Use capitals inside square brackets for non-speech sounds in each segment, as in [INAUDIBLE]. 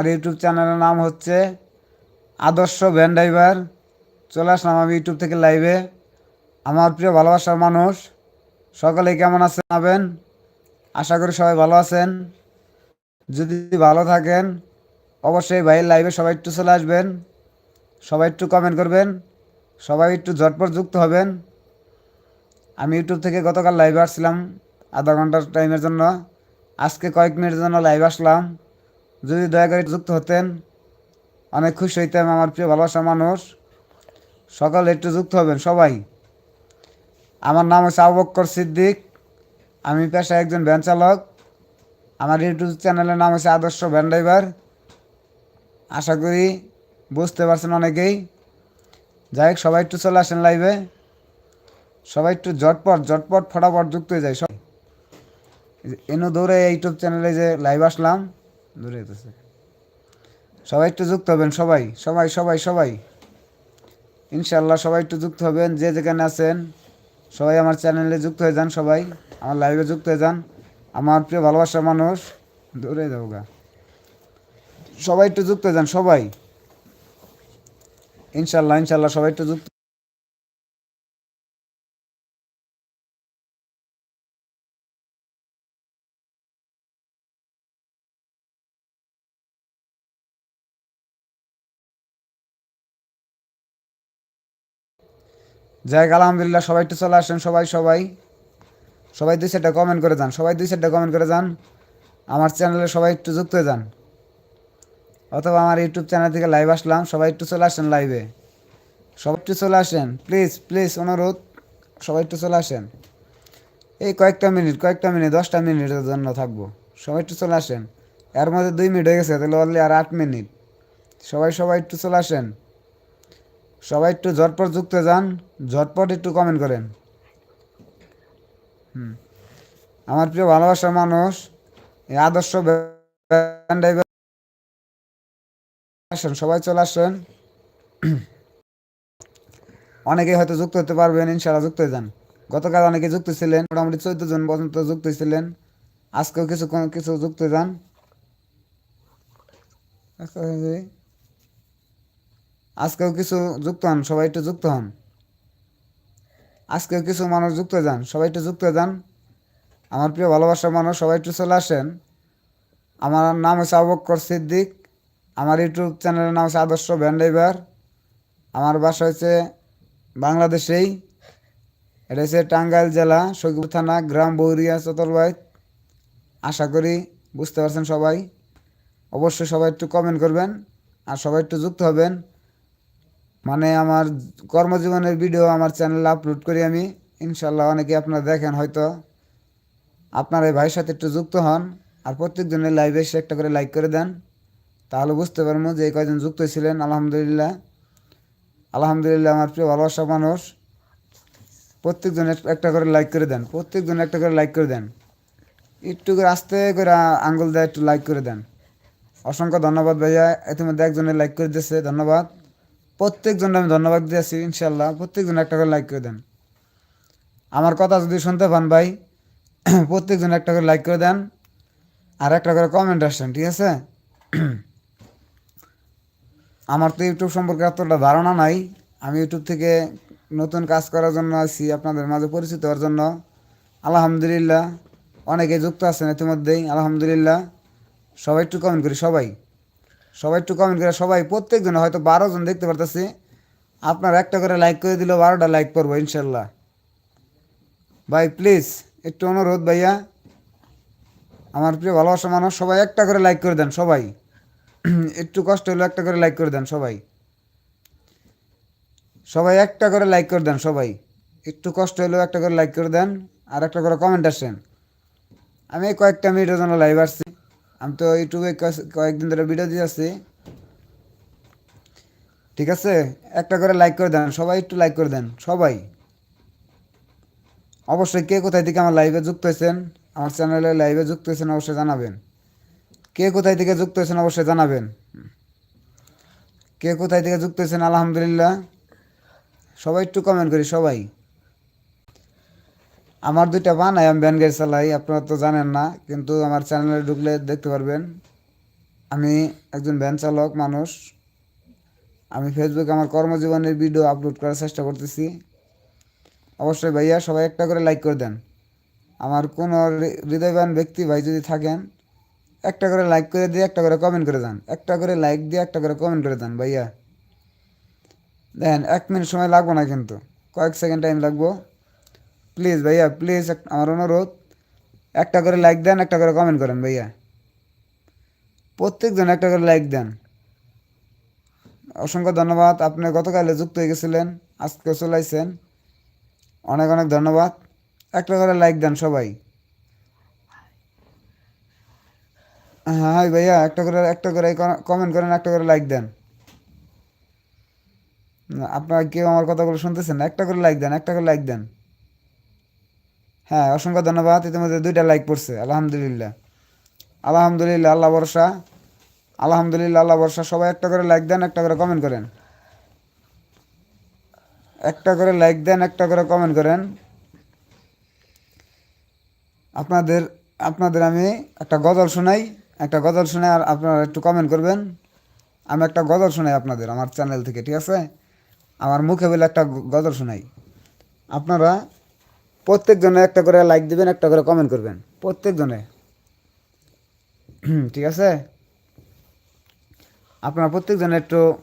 আমার ইউটিউব চ্যানেলের নাম হচ্ছে আদর্শ ভ্যান ড্রাইভার চলে আসলাম আমি ইউটিউব থেকে লাইভে। আমার প্রিয় ভালোবাসার মানুষ সকলে কেমন আছেন আবেন আশা করি সবাই ভালো আছেন। যদি ভালো থাকেন, অবশ্যই ভাই লাইভে সবাই একটু চলে আসবেন। সবাই একটু কমেন্ট করবেন। সবাই একটু ঝটপট যুক্ত হবেন। আমি ইউটিউব থেকে গতকাল লাইভে আসছিলাম আধা ঘণ্টার টাইমের জন্য। আজকে কয়েক মিনিটের জন্য লাইভ আসলাম। যদি দয়া করে যুক্ত হতেন অনেক খুশি হইতাম, আমার প্রিয় ভালোবাসা মানুষ। সকলে একটু যুক্ত হবেন, সবাই। আমার নাম হচ্ছে আবু বক্কর সিদ্দিক। আমি পেশায় একজন ভ্যান চালক। আমার ইউটিউব চ্যানেলের নাম হচ্ছে আদর্শ ভ্যান ড্রাইভার। আশা করি বুঝতে পারছেন অনেকেই। যাই হোক, সবাই একটু চলে আসেন লাইভে সবাই একটু ঝটপট ঝটপট, ফটাফট যুক্ত হয়ে যায়। সব এনো দৌড়ে ইউটিউব চ্যানেলে যে লাইভ আসলাম। দৌড়ে যেতেছে সবাই একটু যুক্ত হবেন, সবাই সবাই সবাই সবাই। ইনশাল্লাহ সবাই একটু যুক্ত হবেন, যে যেখানে আছেন, সবাই আমার চ্যানেলে যুক্ত হয়ে যান, সবাই। আমার লাইভে যুক্ত হয়ে যান। আমার প্রিয় ভালোবাসার মানুষ দৌড়ে যাব গা। সবাই একটু যুক্ত হয়ে যান, সবাই। ইনশাল্লাহ ইনশাল্লাহ সবাই একটু যুক্ত হোক, আলহামদুলিল্লাহ সবাই একটু চলে আসেন সবাই সবাই। সবাই দুই চারটা কমেন্ট করে যান সবাই দুই চারটা কমেন্ট করে যান। আমার চ্যানেলে সবাই একটু যুক্ত হয়ে যান। অথবা আমার ইউটিউব চ্যানেল থেকে লাইভ আসলাম সবাই একটু চলে আসেন লাইভে সবাই একটু চলে আসেন প্লিজ প্লিজ অনুরোধ সবাই একটু চলে আসেন। এই কয়েকটা মিনিট কয়েকটা মিনিট দশটা মিনিটের জন্য থাকব। সবাই একটু চলে আসেন। এর মধ্যে দুই মিনিট হয়ে গেছে তাহলে অনলি আর আট মিনিট সবাই সবাই একটু চলে আসেন। সবাই একটু ঝটপট যুক্ত যান, ঝটপট একটু কমেন্ট করেন। হুম। আমার প্রিয় ভালোবাসার মানুষ, এই আদর্শ আসেন, সবাই চলে আসেন। অনেকেই হয়তো যুক্ত হতে পারবেন, ইনশাআল্লাহ যুক্ত হয়ে যান। গতকাল অনেকে যুক্ত ছিলেন, মোটামুটি চোদ্দ জন পর্যন্ত যুক্ত ছিলেন। আজকেও কিছু কিছু যুক্ত যান। আজকেও কিছু যুক্ত হন, সবাই একটু যুক্ত হন। আজকেও কিছু মানুষ যুক্ত যান, সবাই একটু যুক্ত যান। আমার প্রিয় ভালোবাসার মানুষ, সবাই একটু চলে আসেন। আমার নাম হচ্ছে আবক্কর সিদ্দিক, আমার ইউটিউব চ্যানেলের নাম হচ্ছে আদর্শ ভ্যান ড্রাইভার আমার বাসা হচ্ছে বাংলাদেশেই এটা হচ্ছে টাঙ্গাইল জেলা সৈকুর থানা, গ্রাম বৌরিয়া, চতরবাই। আশা করি বুঝতে পারছেন সবাই। অবশ্যই সবাই একটু কমেন্ট করবেন, আর সবাই একটু যুক্ত হবেন। মানে আমার কর্মজীবনের ভিডিও আমার চ্যানেলে আপলোড করি আমি। ইনশাল্লাহ অনেকে আপনারা দেখেন হয়তো। আপনার এই ভাইয়ের সাথে একটু যুক্ত হন আর প্রত্যেক লাইভে এসে একটা করে লাইক করে দেন। তাহলে বুঝতে পারব যে এই কয়জন যুক্ত ছিলেন, আলহামদুলিল্লাহ। আলহামদুলিল্লাহ আমার প্রিয় ভালোবাসা মানুষ। প্রত্যেকজন একটা করে লাইক করে দেন, প্রত্যেকজন একটা করে লাইক করে দেন। একটু করে আস্তে করে আঙ্গুল দেয় একটু লাইক করে দেন। অসংখ্য ধন্যবাদ ভাইয়া, ইতিমধ্যে একজনের লাইক করে দিয়েছে, ধন্যবাদ। প্রত্যেকজনকে আমি ধন্যবাদ দিয়েছি ইনশাল্লাহ প্রত্যেকজন একটা করে লাইক করে দেন। আমার কথা যদি শুনতে পান ভাই, [CLEARS THROAT] প্রত্যেকজন একটা করে লাইক করে দেন আর একটা করে কমেন্ট আসেন, ঠিক আছে? [CLEARS THROAT] আমার তো ইউটিউব সম্পর্কে এতটা ধারণা নাই। আমি ইউটিউব থেকে নতুন কাজ করার জন্য আছি, আপনাদের মাঝে পরিচিত হওয়ার জন্য। আলহামদুলিল্লাহ, অনেকে যুক্ত আছেন ইতিমধ্যেই, আলহামদুলিল্লাহ। সবাই একটু কমেন্ট করি, সবাই। সবাই একটু কমেন্ট করে, সবাই প্রত্যেকজনে হয়তো বারো জন দেখতে পারতেছি। আপনার একটা করে লাইক করে দিলেও বারোটা লাইক করব, ইনশাল্লাহ। ভাই প্লিজ একটু অনুরোধ ভাইয়া। আমার প্রিয় ভালোবাসা মানুষ, সবাই একটা করে লাইক [CLEARS THROAT] করে দেন, সবাই। একটু কষ্ট হলেও একটা করে লাইক করে দেন, সবাই। সবাই একটা করে লাইক করে দেন, সবাই। একটু কষ্ট হলেও একটা করে লাইক করে দেন, আর একটা করে কমেন্ট আসেন। আমি কয়েকটা মিনিটের জন্য লাইভ আসছি। আমি তো ইউটিউবে কয়েক- কয়েকদিন ধরে ভিডিও দিয়ে আসছি ঠিক আছে? একটা করে লাইক করে দেন, সবাই একটু লাইক করে দেন, সবাই। অবশ্যই কে কোথায় থেকে আমার লাইভে যুক্ত হয়েছেন, আমার চ্যানেলে লাইভে যুক্ত হয়েছেন অবশ্যই জানাবেন। কে কোথায় থেকে যুক্ত হয়েছেন অবশ্যই জানাবেন। কে কোথায় থেকে যুক্ত হয়েছেন, আলহামদুলিল্লাহ। সবাই একটু কমেন্ট করি, সবাই। আমার দুইটা বানাই আমি ব্যান গাড়ি চালাই, আপনারা তো জানেন না, কিন্তু আমার চ্যানেলে ঢুকলে দেখতে পারবেন। আমি একজন ভ্যান চালক মানুষ। আমি ফেসবুকে আমার কর্মজীবনের ভিডিও আপলোড করার চেষ্টা করতেছি। অবশ্যই ভাইয়া, সবাই একটা করে লাইক করে দেন। আমার কোনো হৃদয়বান ব্যক্তি ভাই যদি থাকেন, একটা করে লাইক করে দিয়ে একটা করে কমেন্ট করে দেন। একটা করে লাইক দিয়ে একটা করে কমেন্ট করে দেন ভাইয়া। দেখেন, এক মিনিট সময় লাগবো না কিন্তু। কয়েক সেকেন্ড টাইম লাগবো। প্লিজ ভাইয়া প্লিজ আমার অনুরোধ, একটা করে লাইক দেন, একটা করে কমেন্ট করেন ভাইয়া। প্রত্যেকজন একটা করে লাইক দেন। অসংখ্য ধন্যবাদ, আপনি গতকালে যুক্ত হয়ে গেছিলেন আজকে চলাইছেন অনেক অনেক ধন্যবাদ, একটা করে লাইক দেন সবাই। হ্যাঁ হাই ভাইয়া, একটা করে একটা করে কমেন্ট করেন, একটা করে লাইক দেন। আপনারা কেউ আমার কথাগুলো শুনতেছেন একটা করে লাইক দেন, একটা করে লাইক দেন। হ্যাঁ অসংখ্য ধন্যবাদ। ইতিমধ্যে দুইটা লাইক পড়ছে, আলহামদুলিল্লাহ। আলহামদুলিল্লাহ, আল্লাহ ভরসা। আলহামদুলিল্লাহ, আল্লাহ ভরসা। সবাই একটা করে লাইক দেন, একটা করে কমেন্ট করেন। একটা করে লাইক দেন, একটা করে কমেন্ট করেন। আপনাদের আপনাদের আমি একটা গজল শোনাই, একটা গজল শোনাই আর আপনারা একটু কমেন্ট করবেন। আমি একটা গজল শোনাই আপনাদের, আমার চ্যানেল থেকে, ঠিক আছে? আমার মুখে বলে একটা গজল শোনাই। আপনারা প্রত্যেকজনে একটা করে লাইক দিবেন, একটা করে কমেন্ট করবেন। প্রত্যেকজনে। [CLEARS THROAT] ঠিক আছে? আপনারা প্রত্যেকজনে একটু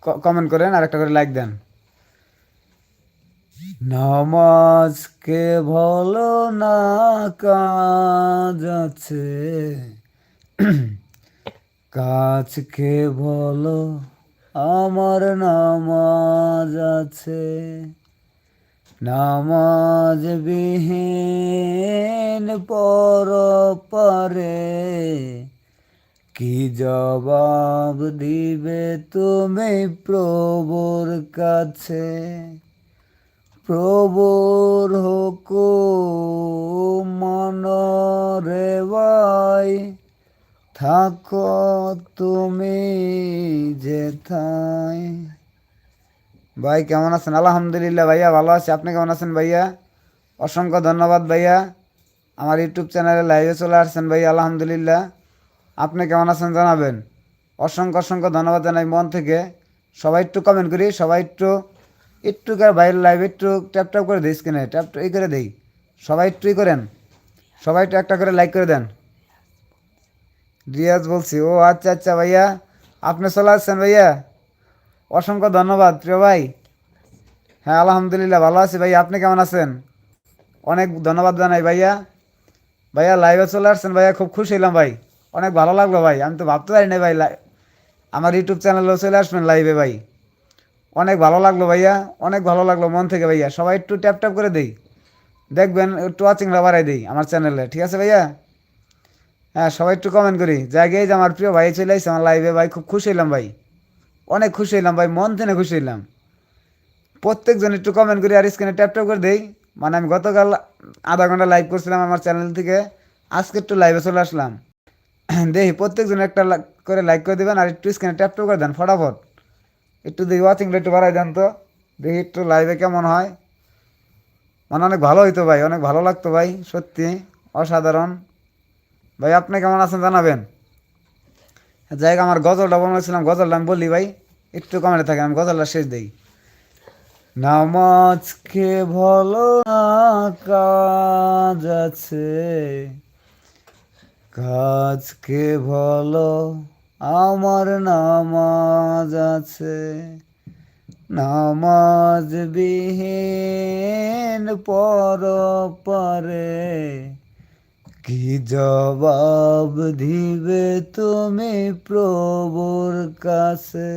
কমেন্ট করেন আর একটা করে লাইক দেন। নামাজকে ভালো না কাজ আছে? [CLEARS THROAT] কাজকে বলো আমার নামাজ আছে। নামাজ বিহীন পর পরে কি জবাব দিবে তুমি প্রভুর কাছে? প্রভুর হুকুম মনরে ভাই থাকো তুমি যেথায়। ভাই, কেমন আছেন? আলহামদুলিল্লাহ ভাইয়া ভালো আছি। আপনি কেমন আছেন ভাইয়া? অসংখ্য ধন্যবাদ ভাইয়া। আমার ইউটিউব চ্যানেলে লাইভে চলে আসছেন ভাইয়া, আলহামদুলিল্লাহ। আপনি কেমন আছেন জানাবেন? অসংখ্য অসংখ্য ধন্যবাদ জানাই মন থেকে। সবাই একটু কমেন্ট করি, সবাই একটু একটু করে বাইরের লাইভ একটু ট্যাপ ট্যাপ করে দিই স্ক্রিনে ট্যাপ এই করে দিই। সবাই একটুই করেন। সবাই একটু একটা করে লাইক করে দেন। রিয়াজ বলছি, ও আচ্ছা আচ্ছা ভাইয়া। আপনি চলে আসছেন ভাইয়া? অসংখ্য ধন্যবাদ, প্রিয় ভাই। হ্যাঁ আলহামদুলিল্লাহ, ভালো আছি। ভাই, আপনি কেমন আছেন? অনেক ধন্যবাদ জানাই ভাইয়া। ভাইয়া লাইভে চলে আসছেন। ভাইয়া, খুব খুশি হলাম ভাই। অনেক ভালো লাগল ভাই। আমি তো ভাবতে পারি না ভাই আমার ইউটিউব চ্যানেলেও চলে আসবেন লাইভে ভাই। অনেক ভালো লাগল ভাইয়া। অনেক ভালো লাগল মন থেকে ভাইয়া। সবাই একটু ট্যাপ ট্যাপ করে দেই। দেখবেন, একটু ওয়াচিংটা বাড়াই দিই আমার চ্যানেলে। ঠিক আছে ভাইয়া? হ্যাঁ সবাই একটু কমেন্ট করি। জায়গায় যে আমার প্রিয় ভাই চলে আসছে আমার লাইভে ভাই, খুব খুশি হলাম ভাই। অনেক খুশি হইলাম ভাই, মন থেকে খুশি হইলাম। প্রত্যেকজন একটু কমেন্ট করি আর স্ক্রিনে ট্যাপ ট্যাপ করে দেই। মানে আমি গতকাল আধা ঘণ্টা লাইভ করছিলাম আমার চ্যানেল থেকে, আজকে একটু লাইভে চলে আসলাম। [CLEARS THROAT] দেখি প্রত্যেকজন একটা করে লাইক করে দেবেন আর একটু স্ক্রিনে ট্যাপ ট্যাপ করে দেন, ফটাফট। একটু দেখি ওয়াচিংটা একটু বাড়াই দেন তো, দেখি একটু লাইভে কেমন হয়। মানে অনেক ভালো হইতো ভাই, অনেক ভালো লাগতো ভাই, সত্যি অসাধারণ। ভাই, আপনি কেমন আছেন জানাবেন? জায়গা আমার গজলটা বানাইছিলাম, গজলটা আমি বলি ভাই, একটু কমেন্টে থাকে আমি গজলটা শেষ দেই। নামাজকে ভালো কাজ আছে, কাজকে ভালো আমার নামাজ আছে। নামাজ বিহীন পর পারে কি জবাব দিবে তুমি প্রভুর কাছে?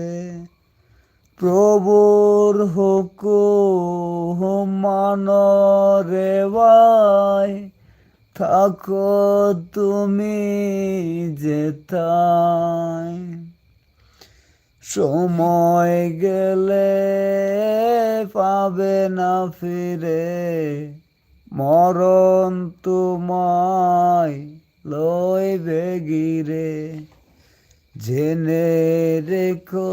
প্রভুর হুকুম মানরে ভাই, থাকো তুমি যেতায় সময় গেলে পাবে না ফিরে মরণ তোমায় লইবে গিরে জেনে রেখো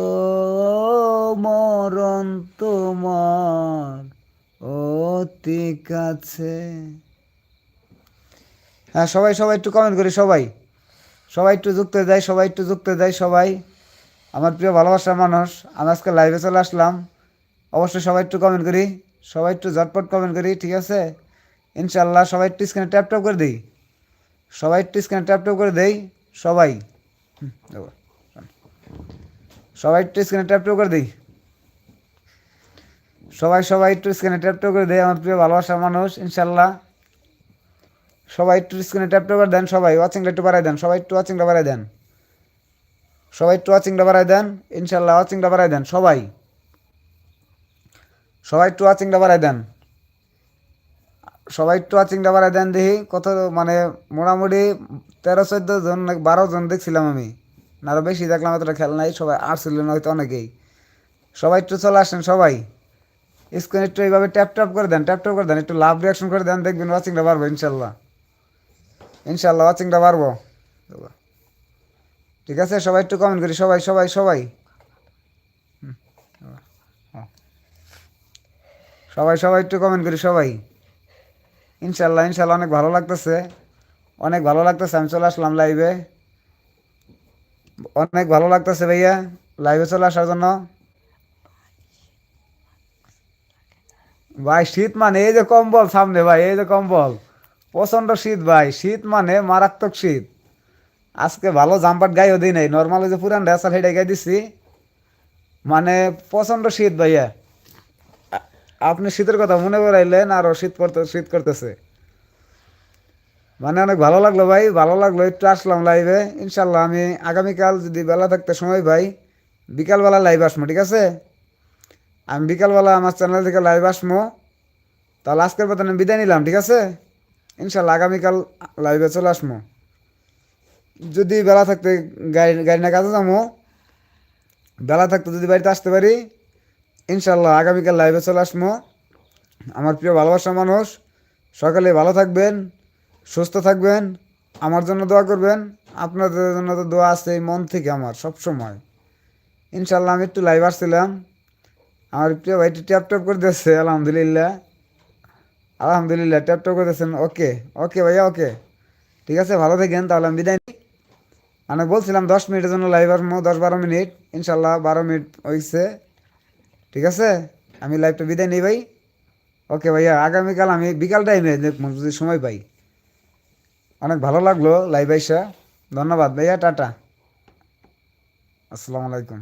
মরণ তোমার অতি কাছে। হ্যাঁ সবাই সবাই একটু কমেন্ট করি, সবাই। সবাই একটু যুক্ত যায় সবাই একটু যুক্ত যায় সবাই। আমার প্রিয় ভালোবাসার মানুষ, আমি আজকে লাইভে চলে আসলাম। অবশ্যই সবাই একটু কমেন্ট করি, সবাই একটু ঝটপট কমেন্ট করি, ঠিক আছে? ইনশাল্লাহ সবাই একটু স্ক্রিনে ট্যাপ ট্যাপ করে দিই। সবাই একটু স্ক্রিনে ট্যাপ ট্যাপ করে দেই, সবাই। সবাই একটু স্ক্রিনে ট্যাপ ট্যাপ করে দিই। সবাই সবাই একটু স্ক্রিনে ট্যাপ ট্যাপ করে দেয় আমার প্রিয় ভালোবাসার মানুষ ইনশাল্লাহ সবাই একটু স্ক্রিনে ট্যাপ ট্যাপ করে দেন, সবাই। ওয়াচিংটা একটু বাড়াই দেন, সবাই একটু ওয়াচিংটা বাড়াই দেন। সবাই একটু ওয়াচিংটা বাড়াই দেন ইনশাল্লাহ ওয়াচিংটা বাড়াই দেন, সবাই। সবাই একটু ওয়াচিংটা বাড়াই দেন। সবাই একটু ওয়াচিংটা বাড়াই দেন দেখি। কত মানে মোটামুটি তেরো, চোদ্দ জন বারো জন দেখছিলাম আমি। না আরও বেশি দেখলাম এতটা খেল নাই। সবাই আসছিলেন হয়তো অনেকেই। সবাই একটু চলে আসেন, সবাই। স্ক্রিন একটু এইভাবে ট্যাপ ট্যাপ করে দেন ট্যাপ ট্যাপ করে দেন। একটু লাভ রিয়াকশন করে দেন, দেখবেন ওয়াচিংটা বাড়বো, ইনশাল্লাহ। ইনশাল্লাহ ওয়াচিংটা বাড়বো। ঠিক আছে, সবাই একটু কমেন্ট করি। সবাই সবাই সবাই। সবাই সবাই একটু কমেন্ট করি, সবাই। ইনশাল্লাহ ইনশাল্লাহ অনেক ভালো লাগতেছে। অনেক ভালো লাগতেছে, আমি চলে আসলাম লাইভে অনেক ভালো লাগতেছে ভাইয়া লাইভে চলে আসার জন্য। ভাই, শীত মানে এই যে কম্বল সামনে ভাই, এই যে কম্বল। প্রচণ্ড শীত ভাই, শীত মানে মারাত্মক শীত। আজকে ভালো জাম্পার গাইও দিই নাই নর্মাল যে পুরান রেসাল হেঁটে গাই দিছি। মানে প্রচণ্ড শীত ভাইয়া। আপনি শীতের কথা মনে করাইলেন আরও শীত পড়তে, শীত করতেছে। মানে অনেক ভালো লাগল ভাই, ভালো লাগল একটু আসলাম লাইভে ইনশাল্লাহ আমি আগামীকাল যদি বেলা থাকতে সময় ভাই বিকালবেলা লাইভ আসব, ঠিক আছে? আমি বিকালবেলা আমার চ্যানেল থেকে লাইভ আসব। তাহলে আজকের মতন আমি বিদায় নিলাম, ঠিক আছে? ইনশাল্লাহ আগামীকাল লাইভে চলে আসব। যদি বেলা থাকতে গাড়ি গাড়ি না কাজে যাব, বেলা থাকতে যদি বাড়িতে আসতে পারি ইনশাল্লাহ আগামীকাল লাইভে চলে আসব। আমার প্রিয় ভালোবাসা মানুষ, সকালে ভালো থাকবেন, সুস্থ থাকবেন, আমার জন্য দোয়া করবেন। আপনাদের জন্য তো দোয়া আছে মন থেকে আমার সব সময় ইনশাল্লাহ আমি একটু লাইভ আসছিলাম। আমার প্রিয় ভাইটি ট্যাপ ট্যাপ করে দিচ্ছে আলহামদুলিল্লাহ। আলহামদুলিল্লাহ ট্যাপ ট্যাপ করে দিচ্ছেন ওকে ওকে ভাইয়া ওকে ঠিক আছে, ভালো থাকেন, তাহলে আমি বিদায়। মানে বলছিলাম দশ মিনিটের জন্য লাইভ আসব, দশ বারো মিনিট। ইনশাল্লাহ বারো মিনিট হয়েছে ঠিক আছে? আমি লাইভটা বিদায় নিই ভাই। ওকে ভাইয়া, আগামীকাল আমি বিকাল টাইমে যদি সময় পাই। অনেক ভালো লাগল লাইভ আইসা ধন্যবাদ ভাইয়া, টাটা। আসসালামু আলাইকুম।